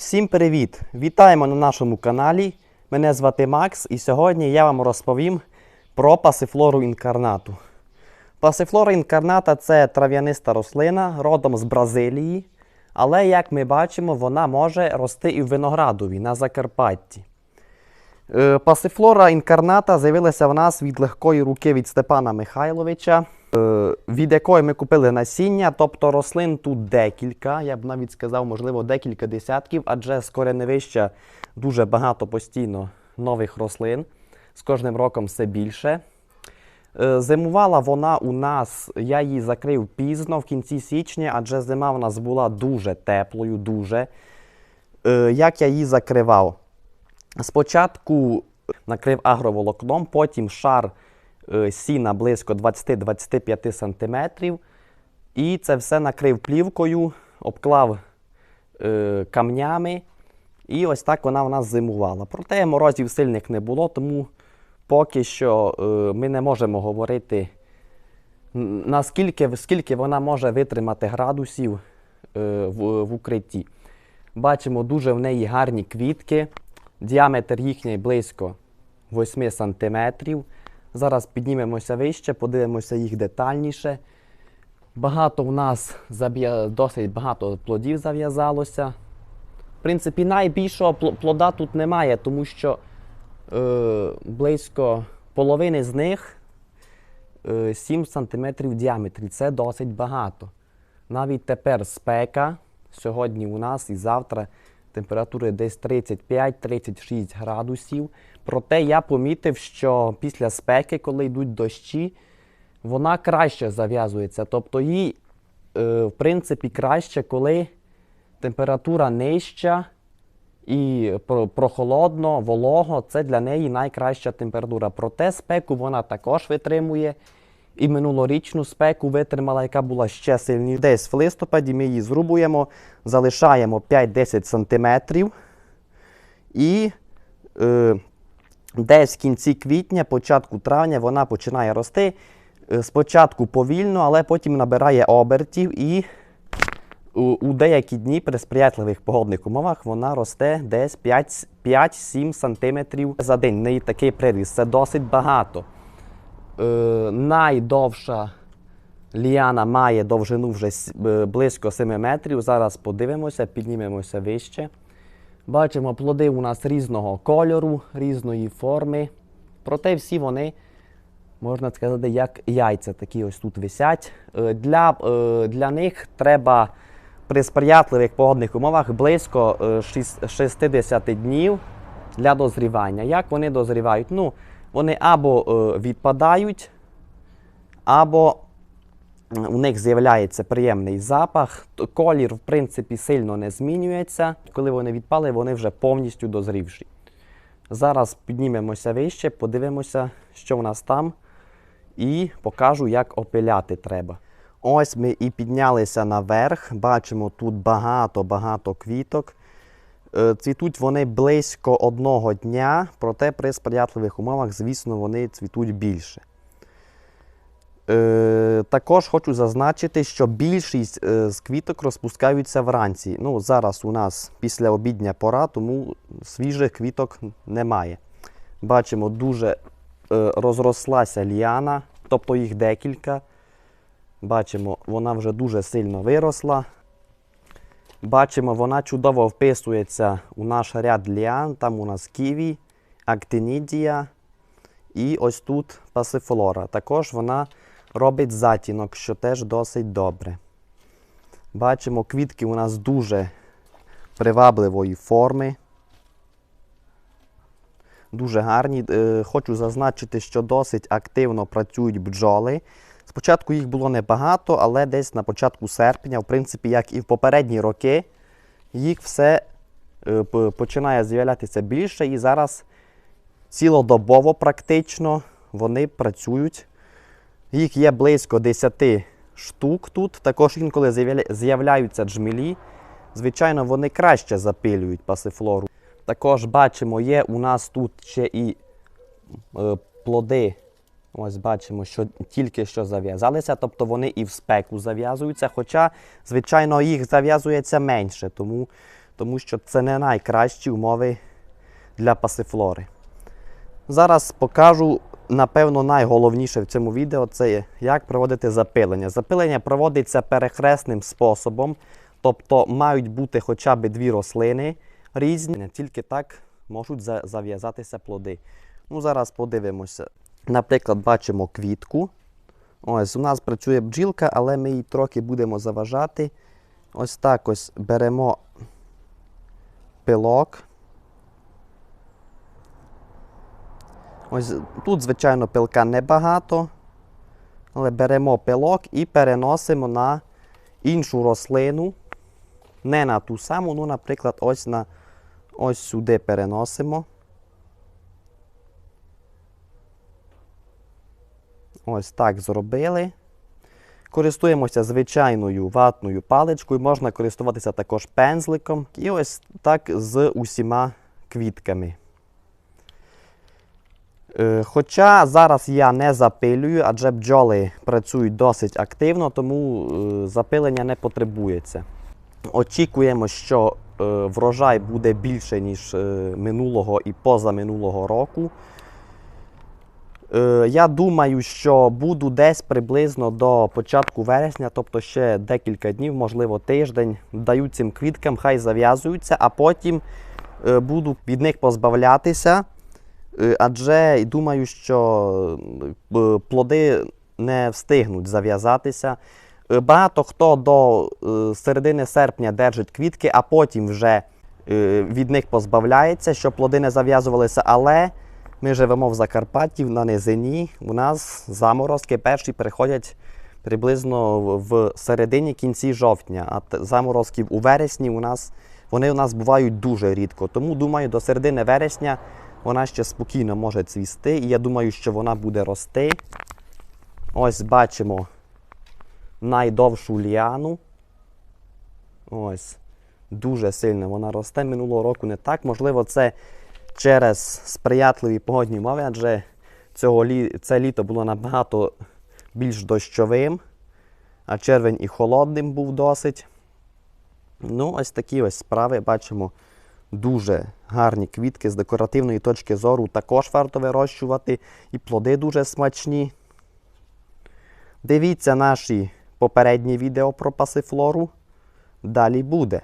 Всім привіт! Вітаємо на нашому каналі. Мене звати Макс, і сьогодні я вам розповім про пасифлору інкарнату. Пасифлора інкарната це трав'яниста рослина родом з Бразилії, але, як ми бачимо, вона може рости і в виноградові на Закарпатті. Е, Пасифлора інкарната з'явилася в нас від легкої руки від Степана Михайловича, від якої ми купили насіння, тобто рослин тут декілька, я б навіть сказав, можливо, декілька десятків, адже з кореневища дуже багато постійно нових рослин. З кожним роком все більше. Е, Зимувала вона у нас, я її закрив пізно в кінці січня, адже зима в нас була дуже теплою, дуже. Е, Як я її закривав? Спочатку накрив агроволокном, потім шар е, сіна близько 20-25 см. І це все накрив плівкою, обклав е, камнями. І ось так вона в нас зимувала. Проте морозів сильних не було, тому поки що е, ми не можемо говорити, наскільки скільки вона може витримати градусів е, в, в укритті. Бачимо дуже в неї гарні квітки. Діаметр їхній близько 8 см. Зараз піднімемося вище, подивимося їх детальніше. Багато у нас досить багато плодів зав'язалося. В принципі, найбільшого плода тут немає, тому що е, близько половини з них е, 7 см в діаметрі. Це досить багато. Навіть тепер спека. Сьогодні у нас і завтра температури десь 35-36 градусів. Проте я помітив, що після спеки, коли йдуть дощі, вона краще зав'язується. Тобто їй, е, в принципі, краще, коли температура нижча і прохолодно, волого, це для неї найкраща температура. Проте спеку вона також витримує. І минулорічну спеку витримала, яка була ще сильніша. Десь в листопаді ми її зрубуємо, залишаємо 5-10 см. І е, десь в кінці квітня, початку травня вона починає рости. Е, Спочатку повільно, але потім набирає обертів і у, у деякі дні при сприятливих погодних умовах вона росте десь 5 5-7 см за день. В неї такий приріст. Це досить багато. Е, найдовша ліана має довжину вже е, близько 7 метрів. Зараз подивимося, піднімемося вище. Бачимо, плоди у нас різного кольору, різної форми. Проте всі вони, можна сказати, як яйця такі ось тут висять. Е, Для, для них треба при сприятливих погодних умовах близько е, 60 днів для дозрівання. Як вони дозрівають? Ну, вони або е, відпадають, або у них з'являється приємний запах. Колір, в принципі, сильно не змінюється. Коли вони відпали, вони вже повністю дозрівші. Зараз піднімемося вище, подивимося, що в нас там, і покажу, як опиляти треба. Ось ми і піднялися наверх. Бачимо тут багато-багато квіток. Е, Цвітуть вони близько одного дня, проте при сприятливих умовах, звісно, вони цвітуть більше. Е, також хочу зазначити, що більшість е, з квіток розпускаються вранці. Ну, зараз у нас після обідня пора, тому свіжих квіток немає. Бачимо, дуже розрослася ліана, тобто їх декілька. Бачимо, вона вже дуже сильно виросла. Бачимо, вона чудово вписується у наш ряд ліан. Там у нас ківі, актинідія і ось тут пасифлора. Також вона робить затінок, що теж досить добре. Бачимо, квітки у нас дуже привабливої форми. Дуже гарні. Е, Хочу зазначити, що досить активно працюють бджоли. Спочатку їх було небагато, але десь на початку серпня, в принципі, як і в попередні роки, їх все е, починає з'являтися більше. І зараз цілодобово практично вони працюють. Їх є близько 10 штук тут. Також інколи з'являються джмелі. Звичайно, вони краще запилюють пасифлору. Також бачимо, є у нас тут ще і е, плоди. Ось бачимо, що тільки що зав'язалися, тобто вони і в спеку зав'язуються. Хоча, звичайно, їх зав'язується менше, тому тому що це не найкращі умови для пасифлори. Зараз покажу, напевно, найголовніше в цьому відео це як проводити запилення. Запилення проводиться перехресним способом, тобто мають бути хоча б дві рослини різні, тільки так можуть зав'язатися плоди. Ну, зараз подивимося. Наприклад, бачимо квітку. Ось у нас працює бджілка, але ми її трохи будемо заважати. Ось так ось беремо пилок. Ось тут, звичайно, пилка небагато, але беремо пилок і переносимо на іншу рослину. Не на ту саму, ну, наприклад, ось на ось сюди переносимо. Ось так зробили. Користуємося звичайною ватною паличкою, можна користуватися також пензликом. І ось так з усіма квітками. Е, Хоча зараз я не запилюю, адже бджоли працюють досить активно, тому е, запилення не потребується. Очікуємо, що е, врожай буде більше, ніж минулого і позаминулого року. Е, Я думаю, що буду десь приблизно до початку вересня, тобто ще декілька днів, можливо, тиждень, даю цим квіткам, хай зав'язуються, а потім е, буду від них позбавлятися. Е, Адже думаю, що плоди не встигнуть зав'язатися. Багато хто до середини серпня держить квітки, а потім вже від них позбавляється, щоб плоди не зав'язувалися. Але ми живемо в Закарпатті, на низині. У нас заморозки перші приходять приблизно в- середині кінці жовтня, а заморозків у вересні у нас вони у нас бувають дуже рідко. Тому думаю, до середини вересня вона ще спокійно може цвісти. І я думаю, що вона буде рости. Ось бачимо найдовшу ліану. Ось. Дуже сильно вона росте. Минулого року не так. Можливо, це через сприятливі погодні умови, адже цього лі... це літо було набагато більш дощовим, а червень і холодним був досить. Ну, ось такі ось справи бачимо. Дуже гарні квітки з декоративної точки зору також варто вирощувати. І плоди дуже смачні. Дивіться наші попередні відео про пасифлору. Далі буде.